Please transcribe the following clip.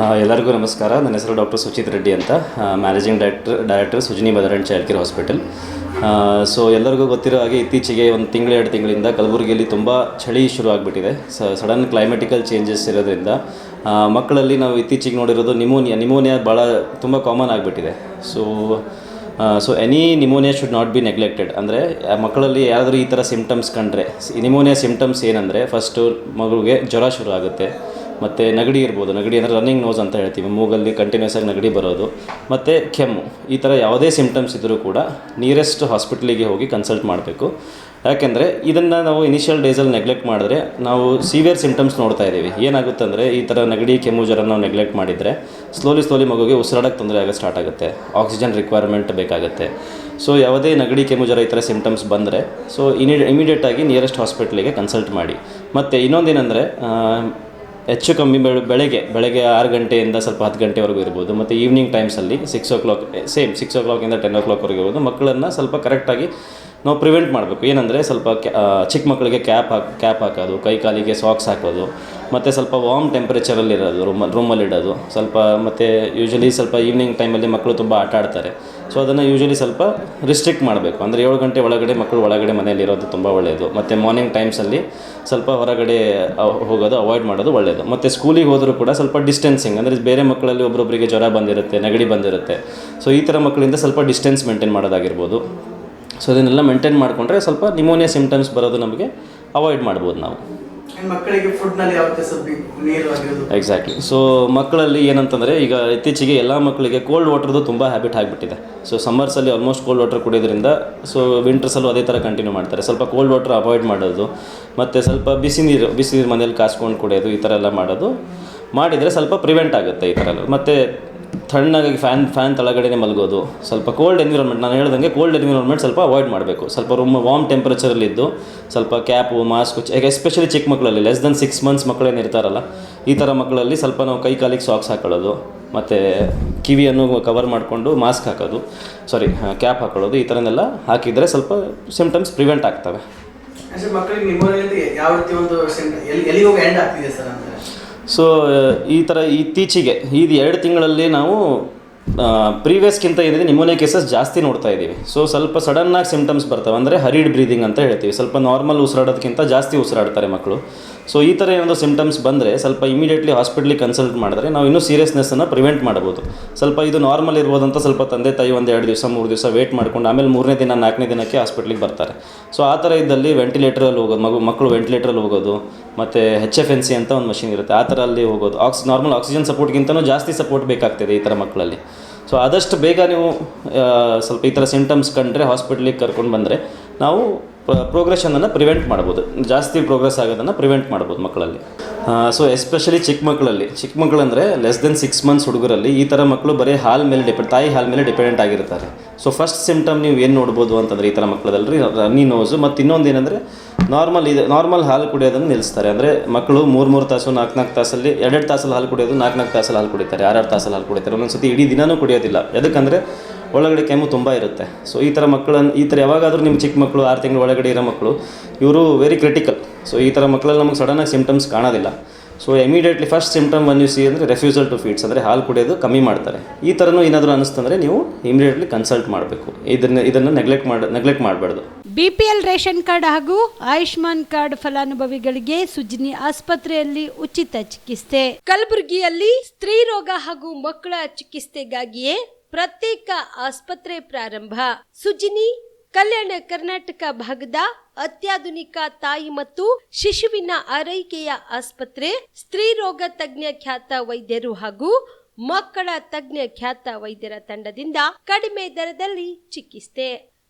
ಎಲ್ಲರಿಗೂ ನಮಸ್ಕಾರ. ನನ್ನ ಹೆಸರು ಡಾಕ್ಟರ್ ಸುಚಿತ್ ರೆಡ್ಡಿ ಅಂತ. Managing director director Sujini mother and child care hospital so ಎಲ್ಲರಿಗೂ ಗೊತ್ತಿರೋ ಹಾಗೆ ಇತ್ತೀಚೆಗೆ ಒಂದು ತಿಂಗಳು, ಎರಡು ತಿಂಗಳಿಂದ ಕಲಬುರಗಿಯಲ್ಲಿ ತುಂಬ ಚಳಿ ಶುರು ಆಗಿಬಿಟ್ಟಿದೆ. ಸಡನ್ ಕ್ಲೈಮೆಟಿಕಲ್ ಚೇಂಜಸ್ ಇರೋದ್ರಿಂದ ಮಕ್ಕಳಲ್ಲಿ ನಾವು ಇತ್ತೀಚೆಗೆ ನೋಡಿರೋದು ನಿಮೋನಿಯಾ ನಿಮೋನಿಯಾ ಭಾಳ ತುಂಬ ಕಾಮನ್ ಆಗಿಬಿಟ್ಟಿದೆ. So so any pneumonia should not be neglected ಅಂದರೆ ಮಕ್ಕಳಲ್ಲಿ ಯಾರಾದರೂ ಈ ಥರ ಸಿಂಪ್ಟಮ್ಸ್ ಕಂಡ್ರೆ ನಿಮೋನಿಯಾ ಸಿಂಪ್ಟಮ್ಸ್ ಏನಂದರೆ ಫಸ್ಟು ಮಗುಗೆ ಜ್ವರ ಶುರು ಆಗುತ್ತೆ. ಮತ್ತು ನೆಗಡಿ ಇರ್ಬೋದು. ನೆಗಡಿ ಅಂದರೆ ರನ್ನಿಂಗ್ ನೋಸ್ ಅಂತ ಹೇಳ್ತೀವಿ. ಮೂಗಲ್ಲಿ ಕಂಟಿನ್ಯೂಸ್ ಆಗಿ ನೆಗಡಿ ಬರೋದು. ಮತ್ತು ಕೆಮ್ಮು. ಈ ಥರ ಯಾವುದೇ ಸಿಂಪ್ಟಮ್ಸ್ ಇದ್ದರೂ ಕೂಡ ನಿಯರೆಸ್ಟ್ ಹಾಸ್ಪಿಟ್ಲಿಗೆ ಹೋಗಿ ಕನ್ಸಲ್ಟ್ ಮಾಡಬೇಕು. ಯಾಕೆಂದರೆ ಇದನ್ನು ನಾವು ಇನಿಷಿಯಲ್ ಡೇಸಲ್ಲಿ ನೆಗ್ಲೆಕ್ಟ್ ಮಾಡಿದ್ರೆ ನಾವು ಸಿವಿಯರ್ ಸಿಮ್ಟಮ್ಸ್ ನೋಡ್ತಾ ಇದ್ದೀವಿ. ಏನಾಗುತ್ತೆ ಅಂದರೆ ಈ ಥರ ನೆಗಡಿ, ಕೆಮ್ಮು ಜ್ವರ ನಾವು ನೆಗ್ಲೆಕ್ಟ್ ಮಾಡಿದರೆ ಸ್ಲೋಲಿ ಸ್ಲೋಲಿ ಮಗುಗೆ ಉಸಿರಾಡಕ್ಕೆ ತೊಂದರೆ ಆಗೋದು ಸ್ಟಾರ್ಟ್ ಆಗುತ್ತೆ. ಆಕ್ಸಿಜನ್ ರಿಕ್ವೈರ್ಮೆಂಟ್ ಬೇಕಾಗುತ್ತೆ. ಸೊ ಯಾವುದೇ ನೆಗಡಿ, ಕೆಮ್ಮು ಜ್ವರ ಈ ಥರ ಸಿಂಪ್ಟಮ್ಸ್ ಬಂದರೆ ಸೊ ಇನಿ ಇಮಿಡಿಯೇಟಾಗಿ ನಿಯರೆಸ್ಟ್ ಹಾಸ್ಪಿಟ್ಲಿಗೆ ಕನ್ಸಲ್ಟ್ ಮಾಡಿ. ಮತ್ತು ಇನ್ನೊಂದೇನೆಂದರೆ ಹೆಚ್ಚು ಕಮ್ಮಿ ಬೆಳ, ಬೆಳಗ್ಗೆ ಬೆಳಗ್ಗೆ ಆರು ಗಂಟೆಯಿಂದ ಸ್ವಲ್ಪ ಹತ್ತು ಗಂಟೆವರೆಗೂ ಇರ್ಬೋದು, ಮತ್ತು ಈವ್ನಿಂಗ್ ಟೈಮ್ಸಲ್ಲಿ six o'clock same six ಓ ಕ್ಲಾಕಿಂದ ಟೆನ್ ಓ ಕ್ಲಾಕ್ವರೆಗೆ ಇರ್ಬೋದು, ಮಕ್ಕಳನ್ನು ಸ್ವಲ್ಪ ಕರೆಕ್ಟಾಗಿ ನಾವು ಪ್ರಿವೆಂಟ್ ಮಾಡಬೇಕು. ಏನಂದರೆ ಸ್ವಲ್ಪ ಚಿಕ್ಕ ಮಕ್ಕಳಿಗೆ ಕ್ಯಾಪ್ ಹಾಕಿ ಕ್ಯಾಪ್ ಹಾಕೋದು, ಕೈ ಕಾಲಿಗೆ ಸಾಕ್ಸ್ ಹಾಕೋದು, ಮತ್ತು ಸ್ವಲ್ಪ ವಾರ್ಮ್ ಟೆಂಪ್ರೇಚರಲ್ಲಿ ಇರೋದು ರೂಮ್ ರೂಮಲ್ಲಿ ಇಡೋದು, ಸ್ವಲ್ಪ ಮತ್ತು ಯೂಶಲಿ ಸ್ವಲ್ಪ ಈವ್ನಿಂಗ್ ಟೈಮಲ್ಲಿ ಮಕ್ಕಳು ತುಂಬ ಆಟ ಆಡ್ತಾರೆ. ಸೊ ಅದನ್ನು ಯೂಶಲಿ ಸ್ವಲ್ಪ ರಿಸ್ಟ್ರಿಕ್ಟ್ ಮಾಡಬೇಕು. ಅಂದರೆ ಏಳು ಗಂಟೆ ಒಳಗಡೆ ಮಕ್ಕಳು ಒಳಗಡೆ ಮನೆಯಲ್ಲಿ ಇರೋದು ತುಂಬ ಒಳ್ಳೆಯದು ಮತ್ತು ಮಾರ್ನಿಂಗ್ ಟೈಮ್ಸಲ್ಲಿ ಸ್ವಲ್ಪ ಹೊರಗಡೆ ಹೋಗೋದು ಅವಾಯ್ಡ್ ಮಾಡೋದು ಒಳ್ಳೆಯದು ಮತ್ತು ಸ್ಕೂಲಿಗೆ ಹೋದರೂ ಕೂಡ ಸ್ವಲ್ಪ ಡಿಸ್ಟೆನ್ಸಿಂಗ್ ಅಂದರೆ ಬೇರೆ ಮಕ್ಕಳಲ್ಲಿ ಒಬ್ಬೊಬ್ಬರಿಗೆ ಜ್ವರ ಬಂದಿರುತ್ತೆ, ನೆಗಡಿ ಬಂದಿರುತ್ತೆ. ಸೊ ಈ ಥರ ಮಕ್ಕಳಿಂದ ಸ್ವಲ್ಪ ಡಿಸ್ಟೆನ್ಸ್ ಮೇಂಟೈನ್ ಮಾಡೋದಾಗಿರ್ಬೋದು. ಸೊ ಅದನ್ನೆಲ್ಲ ಮೇಂಟೈನ್ ಮಾಡಿಕೊಂಡ್ರೆ ಸ್ವಲ್ಪ ನಿಮೋನಿಯಾ ಸಿಮ್ಟಮ್ಸ್ ಬರೋದು ನಮಗೆ ಅವಾಯ್ಡ್ ಮಾಡ್ಬೋದು ನಾವು. ಮಕ್ಕಳಿಗೆ ಫುಡ್ನಲ್ಲಿ ಯಾವ ಎಕ್ಸಾಕ್ಟ್ಲಿ ಸೊ ಮಕ್ಕಳಲ್ಲಿ ಏನಂತಂದರೆ ಈಗ ಇತ್ತೀಚೆಗೆ ಎಲ್ಲ ಮಕ್ಕಳಿಗೆ ಕೋಲ್ಡ್ ವಾಟರ್ದು ತುಂಬ ಹ್ಯಾಬಿಟ್ ಆಗಿಬಿಟ್ಟಿದೆ. ಸೊ ಸಮ್ಮರ್ಸಲ್ಲಿ ಆಲ್ಮೋಸ್ಟ್ ಕೋಲ್ಡ್ ವಾಟರ್ ಕುಡಿಯೋದ್ರಿಂದ ಸೊ ವಿಂಟರ್ಸಲ್ಲೂ ಅದೇ ಥರ ಕಂಟಿನ್ಯೂ ಮಾಡ್ತಾರೆ. ಸ್ವಲ್ಪ ಕೋಲ್ಡ್ ವಾಟರ್ ಅವಾಯ್ಡ್ ಮಾಡೋದು ಮತ್ತು ಸ್ವಲ್ಪ ಬಿಸಿ ನೀರು ಬಿಸಿ ನೀರು ಮನೇಲಿ ಕಾಸ್ಕೊಂಡು ಕುಡಿಯೋದು ಈ ಥರ ಎಲ್ಲ ಮಾಡೋದು ಮಾಡಿದರೆ ಸ್ವಲ್ಪ ಪ್ರಿವೆಂಟ್ ಆಗುತ್ತೆ ಈ ಥರ ಎಲ್ಲ. ಮತ್ತು ತಣ್ಣಗಾಗಿ ಫ್ಯಾನ್ ಫ್ಯಾನ್ ತಳಗಡೆನೇ ಮಲಗೋದು. ಸ್ವಲ್ಪ ಕೋಲ್ಡ್ ಎನ್ವಿರಾನ್ಮೆಂಟ್ ನಾನು ಹೇಳ್ದಂಗೆ ಕೋಲ್ಡ್ ಎನ್ವಿರಾನ್ಮೆಂಟ್ ಸ್ವಲ್ಪ ಅವಾಯ್ಡ್ ಮಾಡಬೇಕು. ಸ್ವಲ್ಪ ರೂಮ್ ವಾರ್ಮ್ ಟೆಂಪ್ರೇಚರಲ್ಲಿದ್ದು ಸ್ವಲ್ಪ ಕ್ಯಾಪು ಮಾಸ್ಕ್ ಎಸ್ಪೆಷಲಿ ಚಿಕ್ಕ ಮಕ್ಕಳಲ್ಲಿ ಲೆಸ್ ದೆನ್ ಸಿಕ್ಸ್ ಮಂತ್ಸ್ ಮಕ್ಕಳೇನು ಇರ್ತಾರಲ್ಲ, ಈ ಥರ ಮಕ್ಕಳಲ್ಲಿ ಸ್ವಲ್ಪ ನಾವು ಕೈ ಕಾಲಿಗೆ ಸಾಕ್ಸ್ ಹಾಕೊಳ್ಳೋದು, ಮತ್ತು ಕಿವಿಯನ್ನು ಕವರ್ ಮಾಡಿಕೊಂಡು ಮಾಸ್ಕ್ ಹಾಕೋದು ಸಾರಿ ಕ್ಯಾಪ್ ಹಾಕೊಳ್ಳೋದು, ಈ ಥರನೆಲ್ಲ ಹಾಕಿದರೆ ಸ್ವಲ್ಪ ಸಿಮ್ಟಮ್ಸ್ ಪ್ರಿವೆಂಟ್ ಆಗ್ತವೆ. ಯಾವ ರೀತಿ ಒಂದು ಸೊ ಈ ಥರ ಇತ್ತೀಚೆಗೆ ಇದು ಎರಡು ತಿಂಗಳಲ್ಲಿ ನಾವು ಪ್ರೀವಿಯಸ್ಗಿಂತ ಏನಿದೆ ನಿಮೋನಿಯಾ ಕೇಸಸ್ ಜಾಸ್ತಿ ನೋಡ್ತಾ ಇದ್ದೀವಿ. ಸೊ ಸ್ವಲ್ಪ ಸಡನ್ನಾಗಿ ಸಿಮ್ಟಮ್ಸ್ ಬರ್ತವೆ. ಅಂದರೆ ಹರಿಡ್ ಬ್ರೀದಿಂಗ್ ಅಂತ ಹೇಳ್ತೀವಿ. ಸ್ವಲ್ಪ ನಾರ್ಮಲ್ ಉಸಿರಾಡೋದಕ್ಕಿಂತ ಜಾಸ್ತಿ ಉಸಿರಾಡ್ತಾರೆ ಮಕ್ಕಳು ಸೊ ಈ ಥರ ಏನಾದರೂ ಸಿಮ್ಟಮ್ಸ್ ಬಂದರೆ ಸ್ವಲ್ಪ ಇಮಿಡಿಯೇಟ್ಲಿ ಹಾಸ್ಪಿಟ್ಲಿಗೆ ಕನ್ಸಲ್ಟ್ ಮಾಡಿದ್ರೆ ನಾವು ಇನ್ನೂ ಸೀರಿಯಸ್ನೆಸ್ಸನ್ನು ಪ್ರಿವೆಂಟ್ ಮಾಡ್ಬೋದು. ಸ್ವಲ್ಪ ಇದು ನಾರ್ಮಲ್ ಇರ್ಬೋದಂತ ಸ್ವಲ್ಪ ತಂದೆ, ತಾಯಿ ಒಂದು ಎರಡು ದಿವಸ, ಮೂರು ದಿವಸ ವೇಟ್ ಮಾಡ್ಕೊಂಡು ಆಮೇಲೆ ಮೂರನೇ ದಿನ, ನಾಲ್ಕನೇ ದಿನಕ್ಕೆ ಹಾಸ್ಪಿಟ್ಲಿಗೆ ಬರ್ತಾರೆ. ಸೊ ಆ ಥರ ಇದ್ದಲ್ಲಿ ವೆಂಟಿಲೇಟ್ರಲ್ಲಿ ಹೋಗೋದು, ಮಗು ಮಕ್ಕಳು ವೆಂಟಿಲೇಟ್ರಲ್ಲಿ ಹೋಗೋದು, ಮತ್ತು ಹೆಚ್ ಎಫ್ ಎನ್ ಸಿ ಅಂತ ಒಂದು ಮಷಿನ್ ಇರುತ್ತೆ. ಆ ಥರ ಅಲ್ಲಿ ಹೋಗೋದು. ಆಕ್ಸ್ ನಾರ್ಮಲ್ ಆಕ್ಸಿಜನ್ ಸಪೋರ್ಟ್ಗಿಂತನೂ ಜಾಸ್ತಿ ಸಪೋರ್ಟ್ ಬೇಕಾಗ್ತದೆ ಈ ಥರ ಮಕ್ಕಳಲ್ಲಿ ಸೊ ಆದಷ್ಟು ಬೇಗ ನೀವು ಸ್ವಲ್ಪ ಈ ಥರ ಸಿಮ್ಟಮ್ಸ್ ಕಂಡ್ರೆ ಹಾಸ್ಪಿಟ್ಲಿಗೆ ಕರ್ಕೊಂಡು ಬಂದರೆ ನಾವು ಪ್ರೋಗ್ರೆಷನನ್ನು ಪ್ರಿವೆಂಟ್ ಮಾಡ್ಬೋದು. ಜಾಸ್ತಿ ಪ್ರೋಗ್ರೆಸ್ ಆಗೋದನ್ನು ಪ್ರಿವೆಂಟ್ ಮಾಡ್ಬೋದು ಮಕ್ಕಳಲ್ಲಿ. ಸೊ ಎಸ್ಪೆಷಲಿ ಚಿಕ್ಕ ಮಕ್ಕಳಲ್ಲಿ. ಚಿಕ್ಕ ಮಕ್ಕಳಂದರೆ ಲೆಸ್ ದೆನ್ ಸಿಕ್ಸ್ ಮಂತ್ಸ್ ಹುಡುಗರಲ್ಲಿ ಈ ಥರ ಮಕ್ಕಳು ಬರೀ ಹಾಲ್ ಮೇಲೆ ಡಿಪೆಂಡ್ ತಾಯಿ ಹಾಲ್ ಮೇಲೆ ಡಿಪೆಂಡೆಂಟ್ ಆಗಿರ್ತಾರೆ. ಸೊ ಫಸ್ಟ್ ಸಿಮ್ಟಮ್ ನೀವು ಏನು ನೋಡ್ಬೋದು ಅಂತಂದರೆ ಈ ಥರ ಮಕ್ಕಳದಲ್ಲಿ ರನ್ನಿ ನೋಸು ಮತ್ತು ಇನ್ನೊಂದು ಏನಂದರೆ ನಾರ್ಮಲ್ ಇದೆ ನಾರ್ಮಲ್ ಹಾಲು ಕುಡಿಯೋದನ್ನು ನಿಲ್ಲಿಸ್ತಾರೆ ಅಂದರೆ ಮಕ್ಕಳು ಮೂರು ಮೂರು ತಾಸು ನಾಲ್ಕು ನಾಲ್ಕು ತಾಸಲ್ಲಿ, ಎರಡೆರಡು ತಾಸಲ್ಲಿ ಹಾಲು ಕುಡಿಯೋದು ನಾಲ್ಕು ನಾಲ್ಕು ತಾಸಲ್ಲಿ ಹಾಲು ಕುಡಿತಾರೆ. ಆರಾರು ತಾಸಲ್ಲಿ ಹಾಲು ಕುಡಿತಾರೆ. ಒಂದೊಂದು ಸತಿ ಇಡೀ ದಿನವೂ ಕುಡಿಯೋದಿಲ್ಲ. ಯಾಕಂದರೆ ಒಳಗಡೆ ಕೆಮ್ಮು ತುಂಬ ಇರುತ್ತೆ. ಸೊ ಈ ಥರ ಮಕ್ಕಳನ್ನು ಈ ಥರ ಯಾವಾಗಾದರೂ ನಿಮ್ಮ ಚಿಕ್ಕ ಮಕ್ಕಳು, ಆರು ತಿಂಗಳು ಒಳಗಡೆ ಇರೋ ಮಕ್ಕಳು, ಇವರು ವೆರಿ ಕ್ರಿಟಿಕಲ್ ಸೊ ಈ ಥರ ಮಕ್ಕಳಲ್ಲಿ ನಮಗೆ ಸಡನ್ನಾಗಿ ಸಿಮ್ಟಮ್ಸ್ ಕಾಣೋದಿಲ್ಲ. So immediately first symptom one you see ಅಂದರೆ ರೆಫ್ಯೂಸಲ್ ಟು ಫೀಡ್ಸ್ ಅಂದರೆ ಹಾಲು ಕುಡಿಯೋದು ಕಮ್ಮಿ ಮಾಡ್ತಾರೆ. ಈ ಥರನೂ ಏನಾದರೂ ಅನಿಸ್ತಂದರೆ ನೀವು ಇಮಿಡಿಯೇಟ್ಲಿ ಕನ್ಸಲ್ಟ್ ಮಾಡಬೇಕು. ಇದನ್ನು ಇದನ್ನು ನೆಗ್ಲೆಕ್ಟ್ ಮಾಡಿ ನೆಗ್ಲೆಕ್ಟ್ ಮಾಡಬಾರ್ದು. ಬಿಪಿಎಲ್ ರೇಷನ್ ಕಾರ್ಡ್ ಹಾಗೂ ಆಯುಷ್ಮಾನ್ ಕಾರ್ಡ್ ಫಲಾನುಭವಿಗಳಿಗೆ ಸುಜಿನಿ ಆಸ್ಪತ್ರೆಯಲ್ಲಿ ಉಚಿತ ಚಿಕಿತ್ಸೆ. ಕಲಬುರಗಿಯಲ್ಲಿ ಸ್ತ್ರೀ ರೋಗ ಹಾಗೂ ಮಕ್ಕಳ ಚಿಕಿತ್ಸೆಗಾಗಿಯೇ ಪ್ರತ್ಯೇಕ ಆಸ್ಪತ್ರೆ ಪ್ರಾರಂಭ. ಸುಜಿನಿ, ಕಲ್ಯಾಣ ಕರ್ನಾಟಕ ಭಾಗದ ಅತ್ಯಾಧುನಿಕ ತಾಯಿ ಮತ್ತು ಶಿಶುವಿನ ಆರೈಕೆಯ ಆಸ್ಪತ್ರೆ, ಸ್ತ್ರೀ ರೋಗ ತಜ್ಞ ಖ್ಯಾತ ವೈದ್ಯರು ಹಾಗೂ ಮಕ್ಕಳ ತಜ್ಞ ಖ್ಯಾತ ವೈದ್ಯರ ತಂಡದಿಂದ ಕಡಿಮೆ ದರದಲ್ಲಿ ಚಿಕಿತ್ಸೆ.